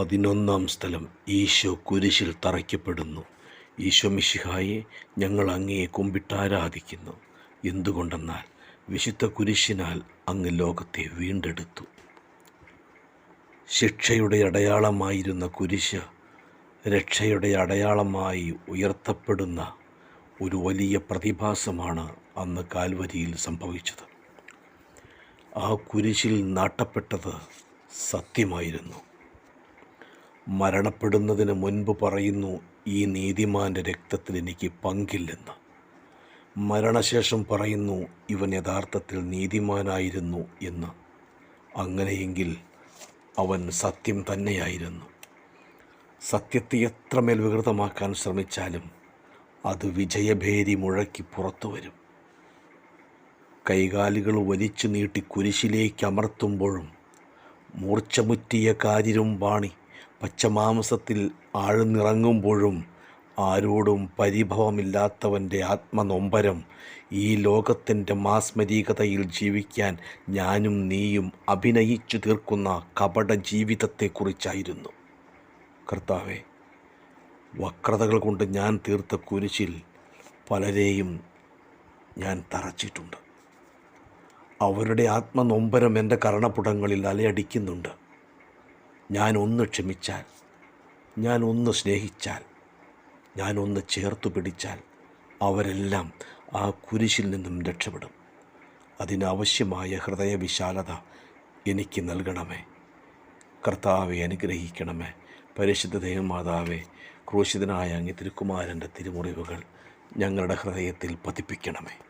പതിനൊന്നാം സ്ഥലം ഈശോ കുരിശിൽ തറയ്ക്കപ്പെടുന്നു. ഈശോ മിശിഹായെ ഞങ്ങൾ അങ്ങയെ കുമ്പിട്ടാരാധിക്കുന്നു എന്തുകൊണ്ടെന്നാൽ വിശുദ്ധ കുരിശിനാൽ അങ്ങ് ലോകത്തെ വീണ്ടെടുത്തു. ശിക്ഷയുടെ അടയാളമായിരുന്ന കുരിശ് രക്ഷയുടെ അടയാളമായി ഉയർത്തപ്പെടുന്ന ഒരു വലിയ പ്രതിഭാസമാണ് അന്ന് കാൽവരിയിൽ സംഭവിച്ചത്. ആ കുരിശിൽ നാട്ടപ്പെട്ടത് സത്യമായിരുന്നു. മരണപ്പെടുന്നതിന് മുൻപ് പറയുന്നു ഈ നീതിമാന്റെ രക്തത്തിൽ എനിക്ക് പങ്കില്ലെന്ന്. മരണശേഷം പറയുന്നു ഇവൻ യഥാർത്ഥത്തിൽ നീതിമാനായിരുന്നു എന്ന്. അങ്ങനെയെങ്കിൽ അവൻ സത്യം തന്നെയായിരുന്നു. സത്യത്തെ എത്രമേൽ വികൃതമാക്കാൻ ശ്രമിച്ചാലും അത് വിജയഭേരി മുഴക്കി പുറത്തു വരും. കൈകാലുകൾ വലിച്ചു നീട്ടി കുരിശിലേക്ക് അമർത്തുമ്പോഴും മൂർച്ചമുറ്റിയ കാരിരും പാണി പച്ചമാംസത്തിൽ ആഴ്ന്നിറങ്ങുമ്പോഴും ആരോടും പരിഭവമില്ലാത്തവന്റെ ആത്മനൊമ്പരം ഈ ലോകത്തിന്റെ മാസ്മരീകതയിൽ ജീവിക്കാൻ ഞാനും നീയും അഭിനയിച്ചു തീർക്കുന്ന കപട ജീവിതത്തെക്കുറിച്ചായിരുന്നു കർത്താവെ വക്രതകൾ കൊണ്ട് ഞാൻ തീർത്ത കുരിശിൽ പലരെയും ഞാൻ തറച്ചിട്ടുണ്ട്. അവരുടെ ആത്മനൊമ്പരം എന്റെ കർണപുടങ്ങളിൽ അലയടിക്കുന്നുണ്ട്. ഞാൻ ഒന്ന് ക്ഷമിച്ചാൽ ഞാൻ ഒന്ന് സ്നേഹിച്ചാൽ ഞാൻ ഒന്ന് ചേർത്തു പിടിച്ചാൽ അവരെല്ലാം ആ കുരിശിൽ നിന്നും രക്ഷപ്പെടും. അതിനാവശ്യമായ ഹൃദയവിശാലത എനിക്ക് നൽകണമേ. കർത്താവെ അനുഗ്രഹിക്കണമേ. പരിശുദ്ധ ദേവമാതാവെ ക്രൂശിതനായ അങ്ങി തിരുക്കുമാരന്റെ തിരുമുറിവുകൾ ഞങ്ങളുടെ ഹൃദയത്തിൽ പതിപ്പിക്കണമേ.